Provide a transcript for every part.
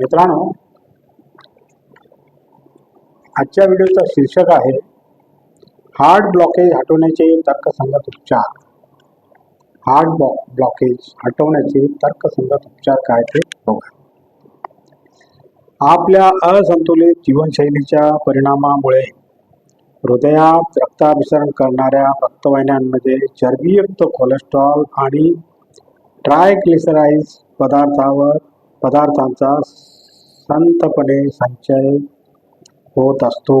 मित्रांनो आजच्या व्हिडिओचा शीर्षक आहे हार्ट ब्लॉकेज हटवण्याचे तर्कसंगत उपचार. हार्ट ब्लॉ ब्लॉकेज हटवण्याचे तर्कसंगत उपचार काय ते बघा आपल्या असंतुलित जीवनशैलीच्या परिणामामुळे हृदयात रक्ताभिसरण करणाऱ्या रक्तवाहिन्यांमध्ये चरबीयुक्त कोलेस्ट्रॉल आणि ट्रायग्लिसराईज पदार्थावर पदार्थांचा संतपणे संचय होत असतो.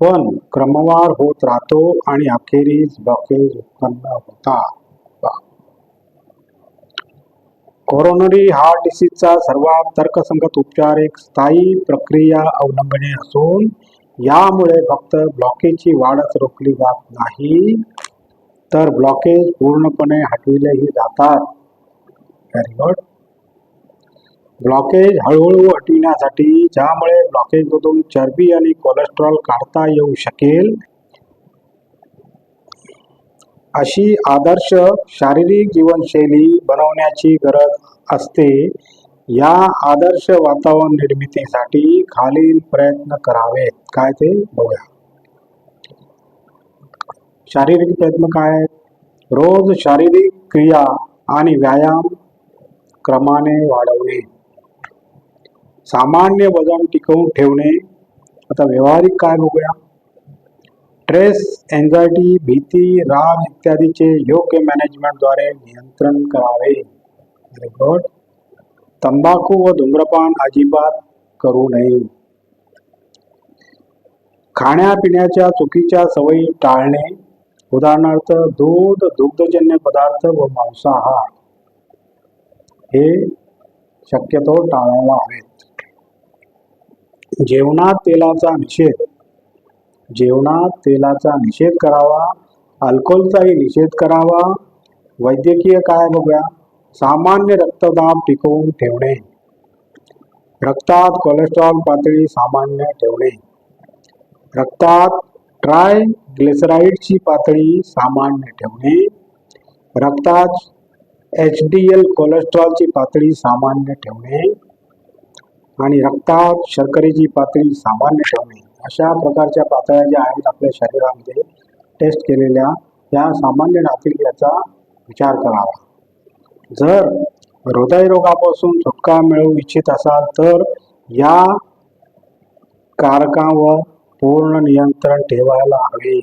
पण क्रमवार होत राहतो आणि अखेरीस ब्लॉकेज उत्पन्न होता. कोरोनरी हार्ट डिसीजचा सर्वात तर्कसंगत उपचार एक स्थायी प्रक्रिया अवलंबणे असून यामुळे फक्त ब्लॉकेजची वाढच रोखली जात नाही तर ब्लॉकेज पूर्णपणे हटविलेही जातात. Very good. ब्लॉकेज हळूहळू हटविण्यासाठी ज्यामुळे ब्लॉकेजमधून चरबी आणि कोलेस्ट्रॉल काढता येऊ शकेल. अशी आदर्श शारीरिक जीवनशैली बनवण्याची गरज असते. या आदर्श वातावरण निर्मितीसाठी खालील प्रयत्न करावेत काय ते बघूया. शारीरिक प्रयत्न काय? आहेत रोज शारीरिक क्रिया आणि व्यायाम क्रमाने वाढवणे. सामान्य वजन टिकवून ठेवणे. आता व्यावहारिक काय बघूया. स्ट्रेस एन्झायटी भीती राग इत्यादीचे योग्य मॅनेजमेंटद्वारे नियंत्रण करावे. Very तंबाखू व धूम्रपान अजिबात करू नये. खाण्यापिण्याच्या चुकीच्या सवयी टाळणे. उदाहरणार्थ दूध दुग्धजन्य पदार्थ व मांसाहार. हे शक्यतो टाळायला हवेत. जेवणात तेलाचा निषेध. जेवणात तेलाचा निषेध करावा अल्कोहोलचाही निषेध करावा. वैद्यकीय काय बघूया? सामान्य रक्तदाब टिकवून ठेवणे. रक्तात कोलेस्ट्रॉल पातळी सामान्य ठेवणे. रक्तात ट्राय ग्लिसराईडची पातळी सामान्य ठेवणे. रक्तात एच डी एल कोलेस्ट्रॉलची पातळी सामान्य ठेवणे. आणि रक्तात शर्करेची पातळी सामान्य ठेवणे अशा प्रकारच्या पातळ्या ज्या आहेत आपल्या शरीरामध्ये टेस्ट केलेल्या त्या सामान्य राहतील याचा विचार करावा. जर हृदयरोगापासून सुटका मिळवू इच्छित असाल तर या कारकावर पूर्ण नियंत्रण ठेवायला हवे.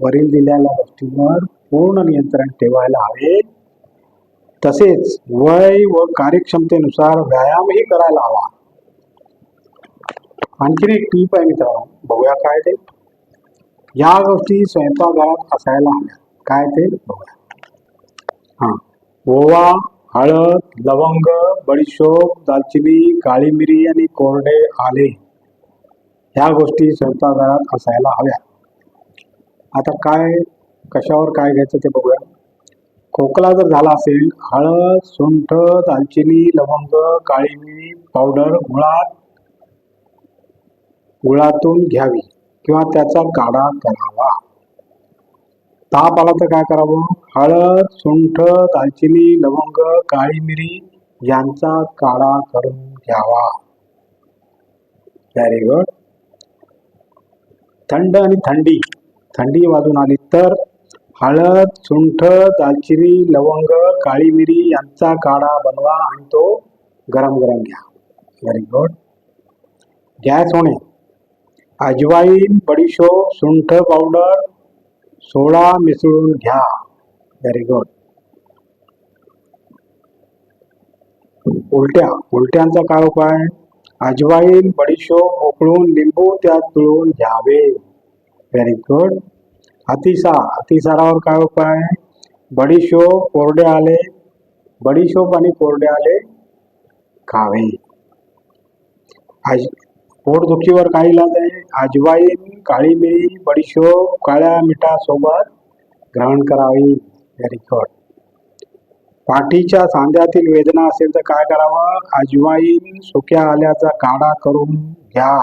वरील दिलेल्या गोष्टींवर पूर्ण नियंत्रण ठेवायला हवे. तसेच वय व कार्यक्षमतेनुसार व्यायामही करायला हवा. आणखीन एक टीप आहे मित्रांनो बघूया काय ते. या गोष्टी स्वयंपाकघरात असायला हव्या काय ते? बघूया. हां. ओवा हळद लवंग बडीशोप दालचिनी काळी मिरी आणि कोरडे आले ह्या गोष्टी स्वयंपाकघरात असायला हव्या आता काय कशावर काय घ्यायचं ते बघूया. खोकला जर झाला असेल हळद सुंठ दालचिनी लवंग काळी मिरी पावडर गुळात गुळातून घ्यावी किंवा त्याचा काढा करावा. ताप आला तर काय करावं? हळद सुंठ दालचिनी लवंग काळी मिरी यांचा काढा करून घ्यावा. व्हेरी गुड थंड आणि थंडी. थंडी वाजून आली तर हळद सुंठ दालचिनी लवंग काळी मिरी यांचा काढा बनवा आणि तो गरम गरम घ्या. व्हेरी गुड गॅस होणे अजवाईन बडीशोप सुंठ पावडर सोडा मिसळून घ्या. व्हेरी गुड उलट्या. उलट्यांचा काय उपाय? अजवाईन बडीशोप उकळून लिंबू त्यात पिळून घ्यावे. व्हेरी गुड अतिसार अतिसारावर काय उपाय बडीशोप कोरडे आले. बडीशोप आणि कोरडे आले. खावे. आज पोटदुखीवर काय इलाज आहे. अजवाईन काळी मिरी बडीशोप काळ्या मिठासोबत ग्रहण करावी. व्हेरी गुड पाठीच्या सांध्यातील वेदना असेल तर काय करावं? अजवाईन सुक्या आल्याचा काढा करून घ्या.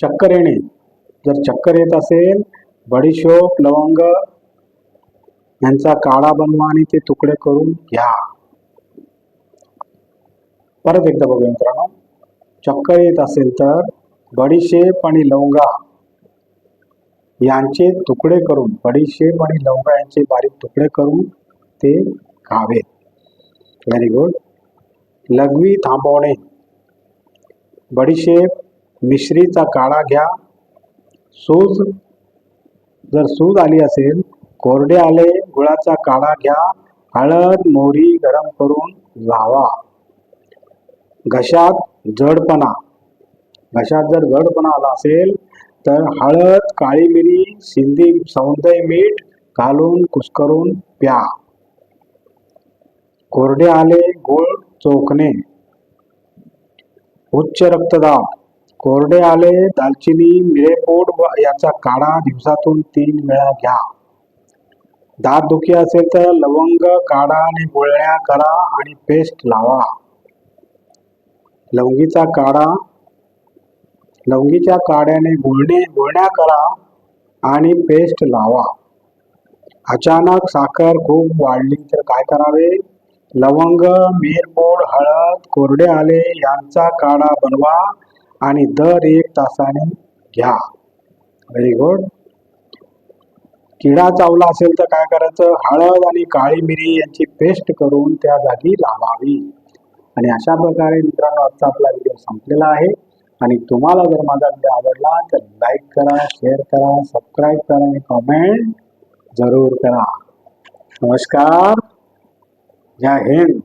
चक्कर येणे. जर चक्कर येत असेल बडीशोप लवंग यांचा काळा बनवा आणि ते तुकडे करून घ्या. परत एकदा बघू मित्रांनो. चक्कर येत असेल तर बडीशेप आणि लवंगा यांचे तुकडे करून बडीशेप आणि लवंगा यांचे बारीक तुकडे करून ते खावेत व्हेरी गुड लघवी थांबवणे. बडीशेप मिश्रीचा काळा घ्या. सूज जर सूज आली असेल कोरडे आले गुळाचा काढा घ्या हळद मोहरी गरम करून लावा. घशात जडपणा. घशात जर जडपणा आला असेल तर हळद काळी मिरी सिंधी सौंदर्य मीठ घालून कुस्करून प्या. कोरडे आले गोळ चोखणे. उच्च रक्तदाब. कोरडे आले दालचिनी मिरेपोड व याचा काढा दिवसातून तीन वेळा घ्या. दात दुखी असेल तर लवंग काढा आणि गुळण्या करा आणि पेस्ट लावा. लवंगीचा काढा लवंगीच्या काड्याने गुळणे गुळण्या करा आणि पेस्ट लावा. अचानक साखर खूप वाढली तर काय करावे? लवंग मिरपोड हळद कोरडे आले यांचा काढा बनवा. आणि दर एक तासाने घ्या. व्हेरी गुड किडा चावला असेल तर काय करायचं? हळद आणि काळी मिरी यांची पेस्ट करून त्या जागी लावावी. आणि अशा प्रकारे मित्रांनो आजचा आपला व्हिडिओ संपलेला आहे. आणि तुम्हाला जर माझा व्हिडिओ आवडला तर लाईक करा शेअर करा सबस्क्राईब करा आणि कमेंट जरूर करा. नमस्कार. जय हिंद.